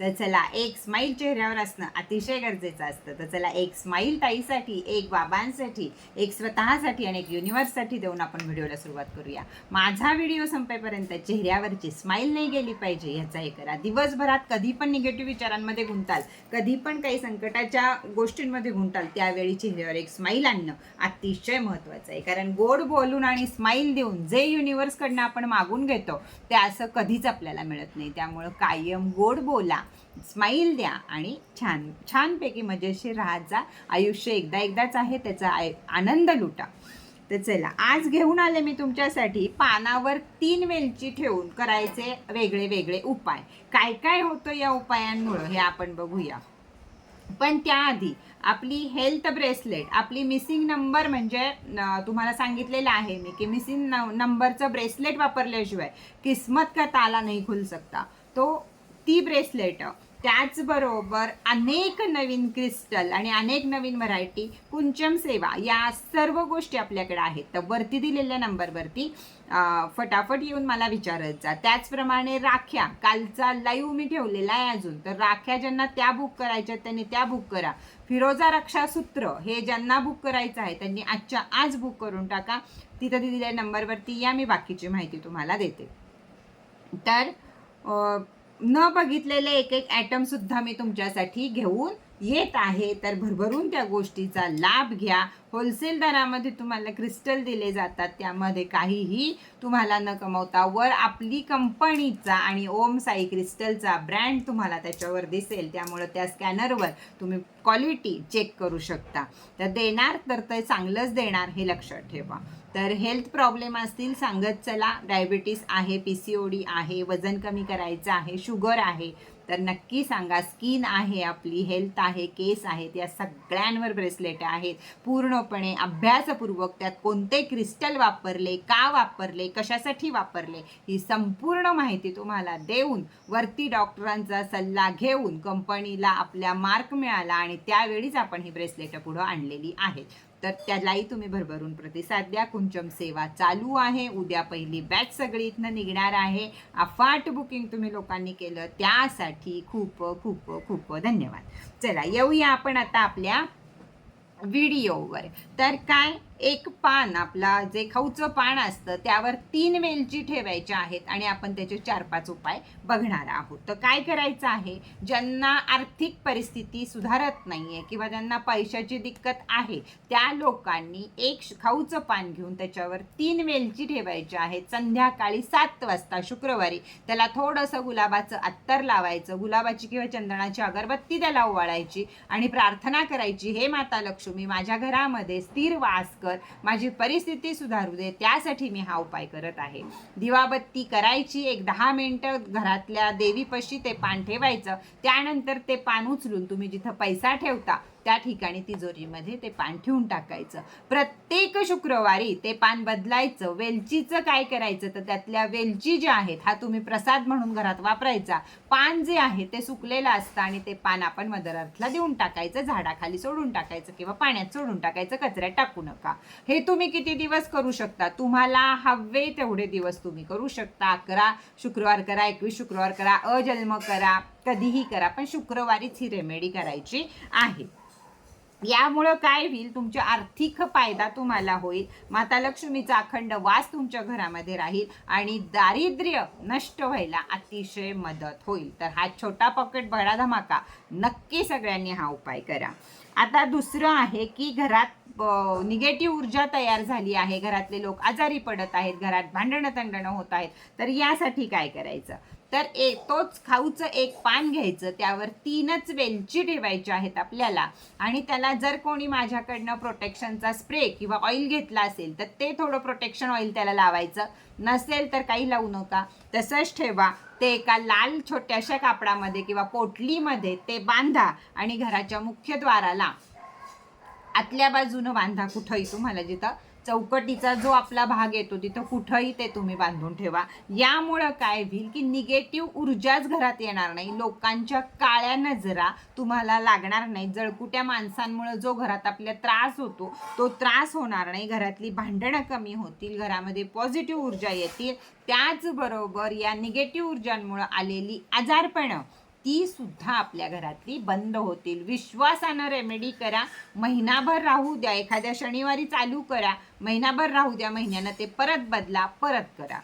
तर चला एक स्माईल चेहऱ्यावर असणं अतिशय गरजेचं असतं. तर चला एक स्माईल ताईसाठी एक बाबांसाठी एक स्वतःसाठी आणि एक युनिवर्ससाठी देऊन आपण व्हिडिओला सुरुवात करूया. माझा व्हिडिओ संपेपर्यंत चेहऱ्यावरची स्माईल नाही गेली पाहिजे ह्याचा हे करा. दिवसभरात कधी पण निगेटिव्ह विचारांमध्ये गुंताल कधी पण काही संकटाच्या गोष्टींमध्ये गुंताल त्यावेळी चेहऱ्यावर एक स्माईल आणणं अतिशय महत्त्वाचं आहे. कारण गोड बोलून आणि स्माईल देऊन जे युनिवर्सकडनं आपण मागून घेतो ते असं कधीच आपल्याला मिळत नाही. त्यामुळं कायम गोड बोला स्माईल द्या आणि छान छानपैकी मजेशीर राहत जा. आयुष्य एकदा एकदाच आहे त्याचा आय- आनंद लुटा. तर चला आज घेऊन आले मी तुमच्यासाठी पानावर तीन वेलची ठेवून करायचे वेगळे वेगळे उपाय. काय काय होतं या उपायांमुळं हे आपण बघूया. पण त्याआधी आपली हेल्थ ब्रेसलेट आपली मिसिंग नंबर म्हणजे तुम्हाला सांगितलेलं आहे मी की मिसिंग नंबरचं ब्रेसलेट वापरल्याशिवाय किस्मत का ताला नाही खुल सकता. तो ती ब्रेसलेट. त्याचबरोबर अनेक नवीन क्रिस्टल आणि अनेक नवीन व्हरायटी कुंचम सेवा या सर्व गोष्टी आपल्याकडे आहेत. तर वरती दिलेल्या नंबरवरती फटाफट येऊन मला विचारत जा त्याचप्रमाणे राख्या. कालचा लाईव्ह मी ठेवलेला आहे अजून. तर राख्या ज्यांना त्या बुक करायच्या आहेत, त्यांनी त्या बुक करा. फिरोजा रक्षासूत्र हे ज्यांना बुक करायचं आहे त्यांनी आजच्या आज बुक करून टाका. तिथं दिलेल्या नंबरवरती या मी बाकीची माहिती तुम्हाला देते. तर न बघितलेले एक एक ॲटम सुद्धा मी तुमच्यासाठी घेऊन येत आहे. तर भरभरून त्या गोष्टीचा लाभ घ्या. होलसेल दरामध्ये तुम्हाला क्रिस्टल दिले जातात. त्यामध्ये काहीही तुम्हाला न कमवता वर आपली कंपनीचा आणि ओम साई क्रिस्टलचा ब्रँड तुम्हाला त्याच्यावर दिसेल. त्यामुळं त्या स्कॅनरवर तुम्ही क्वालिटी चेक करू शकता. तर देणार तर ते चांगलंच देणार हे लक्षात ठेवा. तर हेल्थ प्रॉब्लेम असतील सांगत चला. डायबिटीस आहे पी सी ओ डी आहे वजन कमी करायचं आहे शुगर आहे. तर नक्की सांगा स्किन आहे आपली हेल्थ आहे केस आहेत या सगळ्यांवर ब्रेसलेट आहेत. पूर्णपणे अभ्यासपूर्वक त्यात कोणते क्रिस्टल वापरले का वापरले कशासाठी वापरले ही संपूर्ण माहिती तुम्हाला देऊन वरती डॉक्टरांचा सल्ला घेऊन कंपनीला आपल्या मार्क मिळाला आणि त्यावेळीच आपण ही ब्रेसलेट पुढं आणलेली आहेत तर त्यालाही तुम्ही भरभरून प्रतिसाद द्या. कुंचम सेवा चालू आहे. उद्या पहिली बॅच सगळी इथनं निघणार आहे. अफाट बुकिंग तुम्ही लोकांनी केलं. त्यासाठी खूप खूप खूप धन्यवाद. चला येऊया आपण आता आपल्या व्हिडिओवर तर काय? एक पान आपला जे खाऊचं पान असतं त्यावर तीन वेलची ठेवायच्या आहेत आणि आपण त्याचे चार पाच उपाय बघणार आहोत. तर काय करायचं आहे? ज्यांना आर्थिक परिस्थिती सुधारत नाही आहे किंवा ज्यांना पैशाची दिक्कत आहे त्या लोकांनी एक श- खाऊचं पान घेऊन त्याच्यावर तीन वेलची ठेवायची आहेत संध्याकाळी सात वाजता शुक्रवारी. त्याला थोडंसं गुलाबाचं अत्तर लावायचं गुलाबाची किंवा चंदनाची अगरबत्ती त्याला ओवाळायची आणि प्रार्थना करायची हे माता लक्ष्मी माझ्या घरामध्ये स्थिर वास कर. माझी परिस्थिती सुधारू दे. त्यासाठी मी हा उपाय करत आहे. दिवाबत्ती करायची. एक दहा मिनिटं घरातल्या देवीपाशी ते पान ठेवायचं. त्यानंतर ते पान उचलून तुम्ही जिथं पैसा ठेवता त्या ठिकाणी तिजोरीमध्ये ते पान ठेवून टाकायचं. प्रत्येक शुक्रवारी ते पान बदलायचं. वेलचीचं काय करायचं? तर त्यातल्या वेलची ज्या आहेत हा तुम्ही प्रसाद म्हणून घरात वापरायचा. पान जे आहे ते सुकलेलं असतं आणि ते पान आपण मदर अर्थला देऊन टाकायचं झाडाखाली सोडून टाकायचं किंवा पाण्यात सोडून टाकायचं कचऱ्यात टाकू नका. हे तुम्ही किती दिवस करू शकता? तुम्हाला हवे तेवढे दिवस तुम्ही करू शकता. अकरा शुक्रवार करा एकवीस शुक्रवार करा अजन्म करा कधीही करा पण शुक्रवारीच ही रेमेडी करायची आहे. यामुळं काय होईल? तुमच्या आर्थिक फायदा तुम्हाला होईल. माता लक्ष्मीचा अखंड वास तुमच्या घरामध्ये राहील आणि दारिद्र्य नष्ट व्हायला अतिशय मदत होईल. तर हा छोटा पॉकेट बडा धमाका. नक्की सगळ्यांनी हा उपाय करा. आता दुसरं आहे की घरात निगेटिव्ह ऊर्जा तयार झाली आहे. घरातले लोक आजारी पडत आहेत. घरात भांडणं तंडणं होत आहेत. तर यासाठी काय करायचं? तर ए तोच खाऊचं एक पान घ्यायचं त्यावर तीनच वेलची ठेवायची आहेत आपल्याला. आणि त्याला जर कोणी माझ्याकडनं प्रोटेक्शनचा स्प्रे किंवा ऑइल घेतला असेल तर ते थोडं प्रोटेक्शन ऑइल त्याला लावायचं. नसेल तर काही लावू नका. तसंच ठेवा ते एका लाल छोट्याशा कापडामध्ये किंवा पोटलीमध्ये ते बांधा आणि घराच्या मुख्य द्वाराला आतल्या बाजूनं बांधा कुठंही तुम्हाला जिथं चौकटीचा जो आपला भाग येतो तिथं कुठंही ते तुम्ही बांधून ठेवा. यामुळं काय होईल की निगेटिव्ह ऊर्जाच घरात येणार नाही. लोकांच्या काळ्या नजरा तुम्हाला लागणार नाही जळकुट्या माणसांमुळं जो घरात आपल्या त्रास होतो तो त्रास होणार नाही. घरातली भांडणं कमी होतील घरामध्ये पॉझिटिव्ह ऊर्जा येतील. त्याचबरोबर या निगेटिव्ह ऊर्जांमुळं आलेली आजारपणं ती सुद्धा आपल्या घरातली बंद होतील. विश्वासानं रेमेडी करा. महिनाभर राहू द्या. एखाद्या शनिवारी चालू करा. महिनाभर राहू द्या. महिन्यानं ते परत बदला परत करा.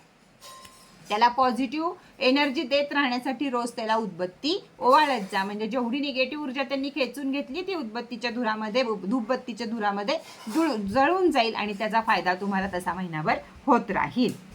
त्याला पॉझिटिव्ह एनर्जी देत राहण्यासाठी रोज त्याला उदबत्ती ओवाळत जा. म्हणजे जेवढी निगेटिव्ह ऊर्जा त्यांनी खेचून घेतली ती उदबत्तीच्या धुरामध्ये धूपबत्तीच्या धुरामध्ये जुळ जळून जाईल आणि त्याचा फायदा तुम्हाला तसा महिनाभर होत राहील.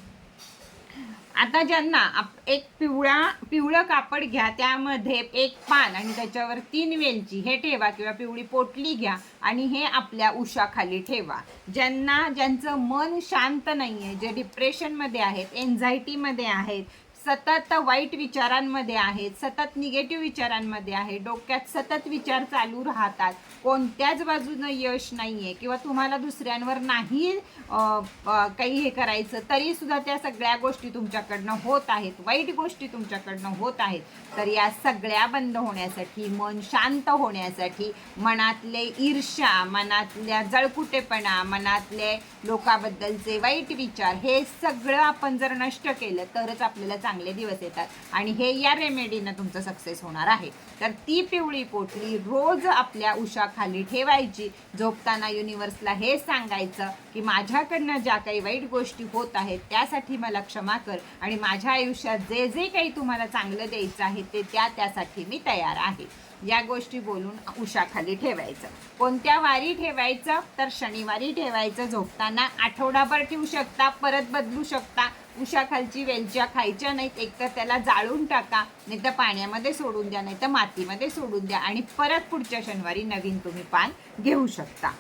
आता ज्यांना आप- एक पिवळा पिवळं कापड घ्या त्यामध्ये एक पान आणि त्याच्यावर तीन वेलची हे ठेवा किंवा पिवळी पोटली घ्या आणि हे आपल्या उशाखाली ठेवा. ज्यांना ज्यांचं मन शांत नाही आहे जे डिप्रेशनमध्ये आहेत एन्झायटीमध्ये आहेत सतत वाईट विचारांमध्ये आहेत सतत निगेटिव्ह विचारांमध्ये आहे डोक्यात सतत विचार चालू राहतात कोणत्याच बाजूनं यश नाही आहे किंवा तुम्हाला दुसऱ्यांवर नाही काही हे करायचं तरी सुद्धा त्या सगळ्या गोष्टी तुमच्याकडनं होत आहेत. वाईट गोष्टी तुमच्याकडनं होत आहेत. तर या सगळ्या बंद होण्यासाठी मन शांत होण्यासाठी मनातले ईर्ष्या मनातल्या जळकुटेपणा मनातले लोकाबद्दलचे वाईट विचार हे सगळं आपण जर नष्ट केलं तरच आपल्याला चांगले दिवस येतात. आणि हे या रेमेडीनं तुमचं सक्सेस होणार आहे. तर ती पिवळी पोटली रोज आपल्या खाली ठेवायची. झोपताना युनिव्हर्सला हे सांगायचं की माझ्याकडनं ज्या काही वाईट गोष्टी होत आहेत त्यासाठी मला क्षमा कर आणि माझ्या आयुष्यात जे जे काही तुम्हाला चांगलं द्यायचं आहे ते त्या त्यासाठी मी तयार आहे. या गोष्टी बोलून उशाखाली ठेवायचं. कोणत्या वारी ठेवायचं? तर शनिवारी ठेवायचं. झोपताना आठवडाभर ठेवू शकता परत बदलू शकता. उशाखालची वेलच्या खायच्या नाहीत. एकतर त्याला जाळून टाका नाही तर पाण्यामध्ये सोडून द्या नाही तर मातीमध्ये सोडून द्या आणि परत पुढच्या शनिवारी नवीन तुम्ही पान घेऊ शकता.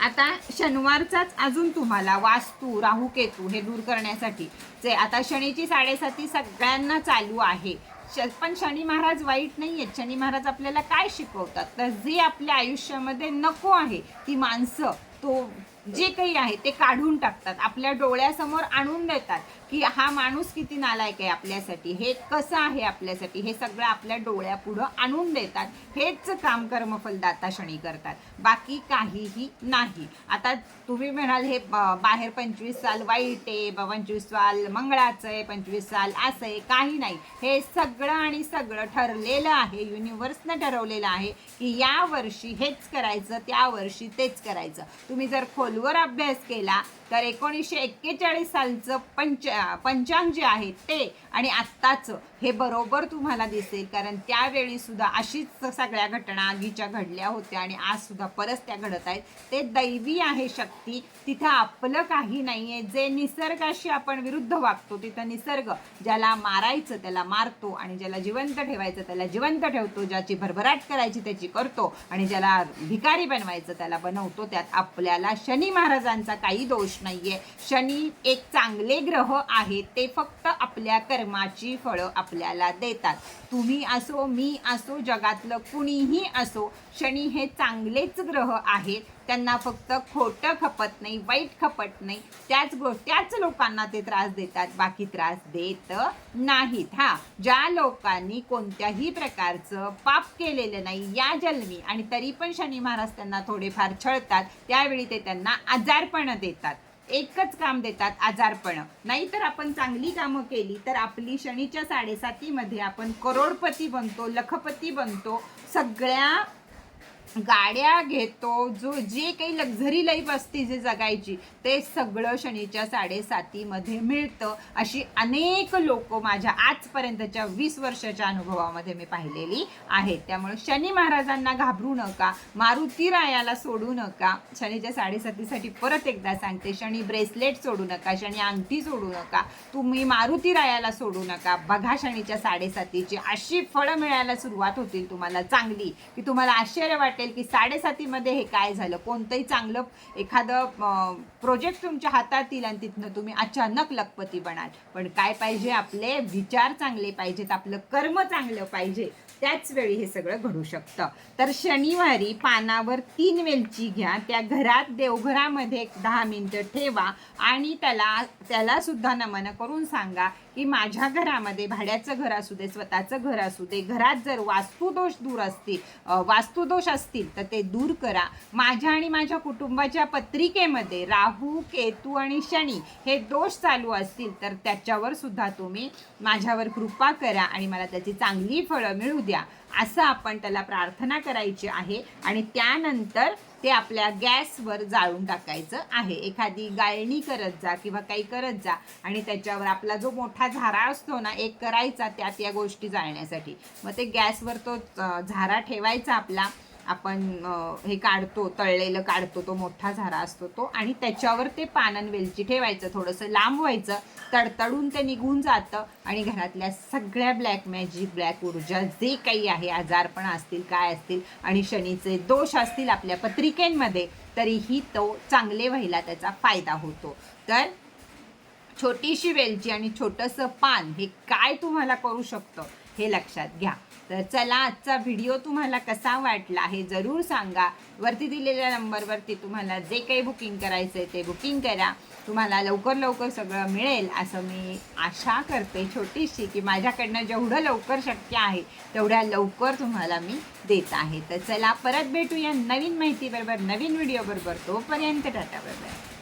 आता शनिवारचाच अजून तुम्हाला वास्तू राहू केतू हे दूर करण्यासाठी. जे आता शनीची साडेसाती सगळ्यांना चालू आहे. पण शनी महाराज वाईट नाही आहेत शनी महाराज आपल्याला काय शिकवतात? तर जे आपल्या आयुष्यामध्ये नको आहे ती माणसं तो जे काही आहे ते काढून टाकतात आपल्या डोळ्यासमोर आणून देतात की हा माणूस किती नालायक आहे आपल्यासाठी हे कसं आहे आपल्यासाठी हे सगळं आपल्या डोळ्यापुढं आणून देतात. हेच काम कर्मफलदाता शनी करतात. बाकी काहीही नाही. आता तुम्ही म्हणाल हे बाहेर पंचवीस साल वाईट आहे पंचवीस साल मंगळाचं आहे पंचवीस साल असं आहे काही नाही. हे सगळं आणि सगळं ठरलेलं आहे युनिव्हर्सनं ठरवलेलं आहे की या वर्षी हेच करायचं त्या वर्षी तेच करायचं. तुम्ही जर खोल खोलवर अभ्यास केला तर एकोणीसशे एक्केचाळीस सालचं पंच पंचांग जे आहे ते आणि आत्ताचं हे बरोबर तुम्हाला दिसेल. कारण त्यावेळी सुद्धा अशीच सगळ्या घटना आगीच्या घडल्या होत्या आणि आज सुद्धा परत त्या घडत आहेत. ते दैवी आहे शक्ती. तिथं आपलं काही नाही आहे जे निसर्गाशी आपण विरुद्ध वागतो तिथं निसर्ग ज्याला मारायचं त्याला मारतो आणि ज्याला जिवंत ठेवायचं त्याला जिवंत ठेवतो ज्याची भरभराट करायची त्याची करतो आणि ज्याला भिकारी बनवायचं त्याला बनवतो त्यात आपल्याला शनी महाराजांचा काही दोष नाहीये. शनी एक चांगले ग्रह आहेत ते फक्त आपल्या कर्माची फळं आपल्याला देतात. तुम्ही असो मी असो जगातलं कुणीही असो शनी हे चांगलेच ग्रह आहेत. त्यांना फक्त खोटं खपत नाही वाईट खपत नाही. त्याच गो त्याच लोकांना ते त्रास देतात. बाकी त्रास देत नाहीत. हा ज्या लोकांनी कोणत्याही प्रकारचं पाप केलेलं नाही या जन्मी आणि तरी पण शनी महाराज त्यांना थोडेफार छळतात त्यावेळी ते त्यांना आजारपण देतात. एकच काम देतात आजारपण. नाहीतर आपण चांगली कामं केली तर आपली शनीच्या साडेसातीमध्ये आपण करोडपती बनतो लखपती बनतो. सगळ्या गाड्या घेतो जो जे काही लक्झरी लाईफ असते जे जगायची ते सगळं शनीच्या साडेसातीमध्ये मिळतं. अशी अनेक लोक माझ्या आजपर्यंतच्या वीस वर्षाच्या अनुभवामध्ये मी पाहिलेली आहेत. त्यामुळे शनी महाराजांना घाबरू नका मारुती रायाला सोडू नका. शनीच्या साडेसातीसाठी परत एकदा सांगते शनी ब्रेसलेट सोडू नका शनी अंगठी सोडू नका तुम्ही मारुती रायाला सोडू नका. बघा शनीच्या साडेसातीची अशी फळं मिळायला सुरुवात होतील तुम्हाला चांगली की तुम्हाला आश्चर्य वाटेल. की साडेसातीमध्ये हे काय झालं? कोणतंही चांगलं एखादं प्रोजेक्ट तुमच्या हातात येईल आणि तिथनं तुम्ही अचानक लखपती बनाल. पण काय पाहिजे? आपले विचार चांगले पाहिजेत आपलं कर्म चांगलं पाहिजे. त्याच वेळी हे सगळं घडू शकतं. तर शनिवारी पानावर तीन वेलची घ्या. त्या घरात देवघरामध्ये एक दहा मिनिटं ठेवा आणि त्याला त्याला सुद्धा नमन करून सांगा की माझ्या घरामध्ये भाड्याचं घर असू दे स्वतःचं घर असू दे घरात जर वास्तुदोष दूर असतील वास्तुदोष असतील तर ते दूर करा. माझ्या आणि माझ्या कुटुंबाच्या पत्रिकेमध्ये राहू केतू आणि शनी हे दोष चालू असतील तर त्याच्यावर सुद्धा तुम्ही माझ्यावर कृपा करा आणि मला त्याची चांगली फळं मिळू द्या. असं आपण त्याला प्रार्थना करायची आहे आणि त्यानंतर ते आपल्या गॅसवर जाळून टाकायचं आहे. एखादी गाळणी करत जा किंवा काही करत जा आणि त्याच्यावर आपला जो मोठा झारा असतो ना एक करायचा त्यात या गोष्टी जाळण्यासाठी. मग ते गॅसवर तो झारा ठेवायचा आपला. आपण हे काढतो तळलेलं काढतो तो मोठा झारा असतो तो आणि त्याच्यावर ते पानन वेलची ठेवायचं थोडंसं लांब व्हायचं तडतडून ते निघून जातं आणि घरातल्या सगळ्या ब्लॅक मॅजिक ब्लॅक ऊर्जा जे काही आहे आजारपण असतील काय असतील आणि शनीचे दोष असतील आपल्या पत्रिकेंमध्ये तरीही तो चांगले व्हायला त्याचा फायदा होतो. तर छोटीशी वेलची आणि छोटंसं पान हे काय तुम्हाला करू शकतं हे लक्षात घ्या. तर चला आजचा व्हिडिओ तुम्हाला कसा वाटला हे जरूर सांगा. वरती दिलेल्या नंबरवरती तुम्हाला जे काही बुकिंग करायचं आहे ते बुकिंग करा. तुम्हाला लवकर लवकर सगळं मिळेल असं मी आशा करते छोटीशी की माझ्याकडनं जेवढं लवकर शक्य आहे तेवढ्या लवकर तुम्हाला मी देत आहे. तर चला परत भेटूया नवीन माहितीबरोबर नवीन व्हिडिओबरोबर तोपर्यंत टाटा बरोबर